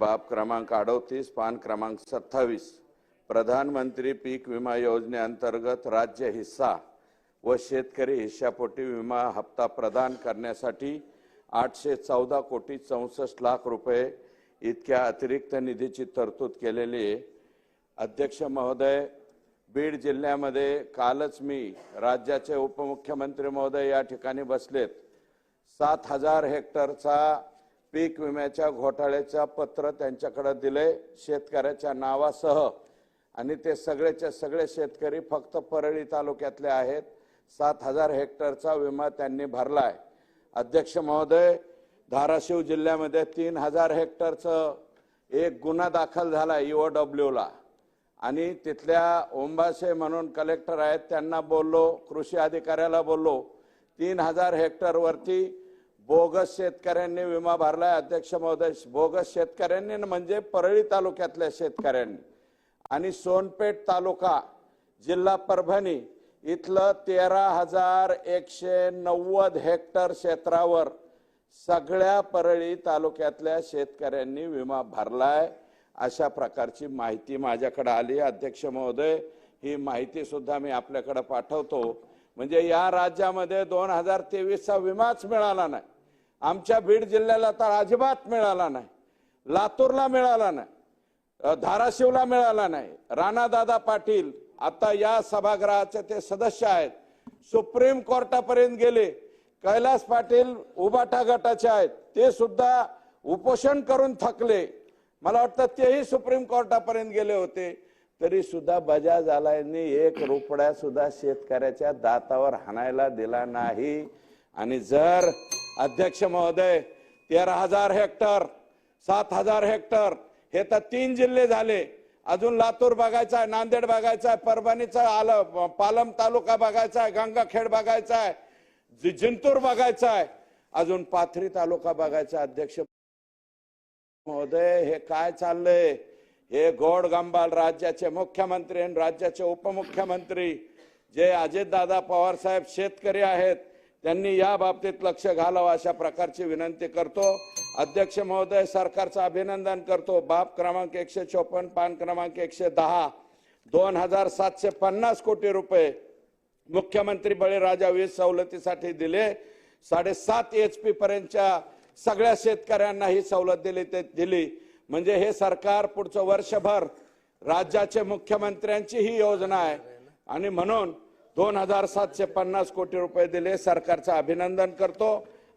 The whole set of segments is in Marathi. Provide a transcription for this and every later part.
बाब क्रमांक अडोतीस पान क्रमांक सत्तावीस. प्रधानमंत्री पीक विमा योजनेअंतर्गत राज्य हिस्सा व शेतकरी हिश्शापोटी विमा हप्ता प्रदान करण्यासाठी आठशे चौदा कोटी चौसष्ट लाख रुपये इतक्या अतिरिक्त निधीची तरतूद केलेली आहे. अध्यक्ष महोदय बीड जिल्ह्यामध्ये कालच मी राज्याचे उपमुख्यमंत्री महोदय या ठिकाणी बसलेत. सात हजार हेक्टरचा पीक विम्याच्या घोटाळ्याचं पत्र त्यांच्याकडे दिलंय शेतकऱ्याच्या नावासह. आणि ते सगळेचे सगळे शेतकरी फक्त परळी तालुक्यातले आहेत. सात हजार हेक्टरचा विमा त्यांनी भरलाय. अध्यक्ष महोदय धाराशिव जिल्ह्यामध्ये तीन हजार हेक्टरचं एक गुन्हा दाखल झाला ओ डब्ल्यूला आणि तिथल्या ओंबासे म्हणून कलेक्टर आहेत त्यांना बोललो कृषी अधिकाऱ्याला बोललो तीन हजार हेक्टरवरती बोगस शेतकऱ्यांनी विमा भरलाय अध्यक्ष महोदय. बोगस शेतकऱ्यांनी म्हणजे परळी तालुक्यातल्या शेतकऱ्यांनी. आणि सोनपेठ तालुका जिल्हा परभणी इथलं तेरा हजार एकशे नव्वद हेक्टर क्षेत्रावर सगळ्या परळी तालुक्यातल्या शेतकऱ्यांनी विमा भरलाय. अशा प्रकारची माहिती माझ्याकडे आली. अध्यक्ष महोदय ही माहिती सुद्धा मी आपल्याकडे पाठवतो. म्हणजे या राज्यामध्ये दोन हजार तेवीसचा विमाच मिळाला नाही. आमच्या बीड जिल्ह्याला तर अजिबात मिळाला नाही. लातूरला मिळाला नाही. धाराशिवला मिळाला नाही. राणादादा पाटील आता या सभागृहाचे ते सदस्य आहेत. सुप्रीम कोर्टापर्यंत गेले. कैलास पाटील उबाटा गटाचे आहेत. ते सुद्धा उपोषण करून थकले. मला वाटतं तेही सुप्रीम कोर्टापर्यंत गेले होते. तरी सुद्धा बजाज आलायनी एक रुपड्या सुद्धा शेतकऱ्याच्या दातावर हाणायला दिला नाही. आणि जर अध्यक्ष महोदय तेरा हजार हेक्टर सात हजार हेक्टर हे तर तीन जिल्हे झाले. अजून लातूर बघायचा आहे नांदेड बघायचा आहे परभणीचा आलं पालम तालुका बघायचा आहे गंगाखेड बघायचा आहे जिंतूर बघायचा आहे. अजून पाथरी तालुका बघायचा अध्यक्ष महोदय हे काय चाललंय? हे गोड गंबाल राज्याचे मुख्यमंत्री आणि राज्याचे उपमुख्यमंत्री जे अजितदादा पवार साहेब शेतकरी आहेत त्यांनी या बाबतीत लक्ष घालावं अशा प्रकारची विनंती करतो. अध्यक्ष महोदय सरकारचं अभिनंदन करतो. बाब क्रमांक एकशे चोपन्न पान क्रमांक एकशे दहा दोन हजार सातशे पन्नास कोटी रुपये मुख्यमंत्री बळीराजा वीज सवलतीसाठी दिले. साडेसात एच पी पर्यंतच्या सगळ्या शेतकऱ्यांना ही सवलत दिली ते दिली. म्हणजे हे सरकार पुढचं वर्षभर राज्याचे मुख्यमंत्र्यांची ही योजना आहे. आणि म्हणून दोन हजार सातशे पन्नास कोटी रुपये दिले. सरकारचं अभिनंदन करतो.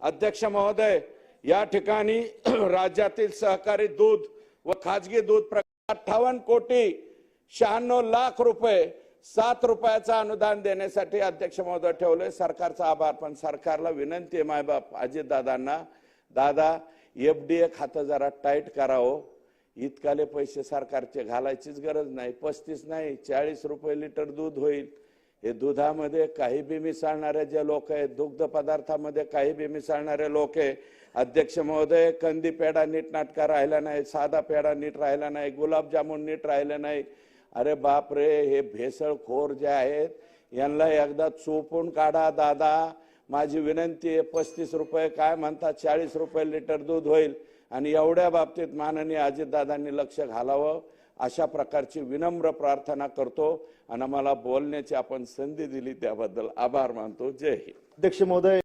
अध्यक्ष महोदय या ठिकाणी राज्यातील सहकारी दूध व खाजगी दूध प्रकार अठ्ठावन्न कोटी शहाण्णव लाख रुपये सात रुपयाचं अनुदान देण्यासाठी अध्यक्ष महोदय ठेवले. सरकारचा आभार पण सरकारला विनंती आहे मायबाप अजितदादांना दादा एफ डी ए खातं जरा टाईट करावं. इतकाले पैसे सरकारचे घालायचीच गरज नाही. पस्तीस नाही चाळीस रुपये लिटर दूध होईल. हे दुधामध्ये काही बी मिसळणारे जे लोक आहेत दुग्ध पदार्थामध्ये काही बी मिसळणारे लोक आहे. अध्यक्ष महोदय कंदी पेढा नीट नाटका राहिला नाही साधा पेढा नीट राहिला नाही गुलाबजामुन नीट राहिले नाही. अरे बाप रे हे भेसळखोर जे आहेत यांना एकदा चोपून काढा दादा. माझी विनंती आहे पस्तीस रुपये काय म्हणतात चाळीस रुपये लिटर दूध होईल. आणि एवढ्या बाबतीत माननीय अजितदादांनी लक्ष घालावं. अशा प्रकारची विनम्र प्रार्थना करतो. आणि मला बोलण्याची आपण संधी दिली त्याबद्दल आभार मानतो. जय हिंद. अध्यक्ष महोदय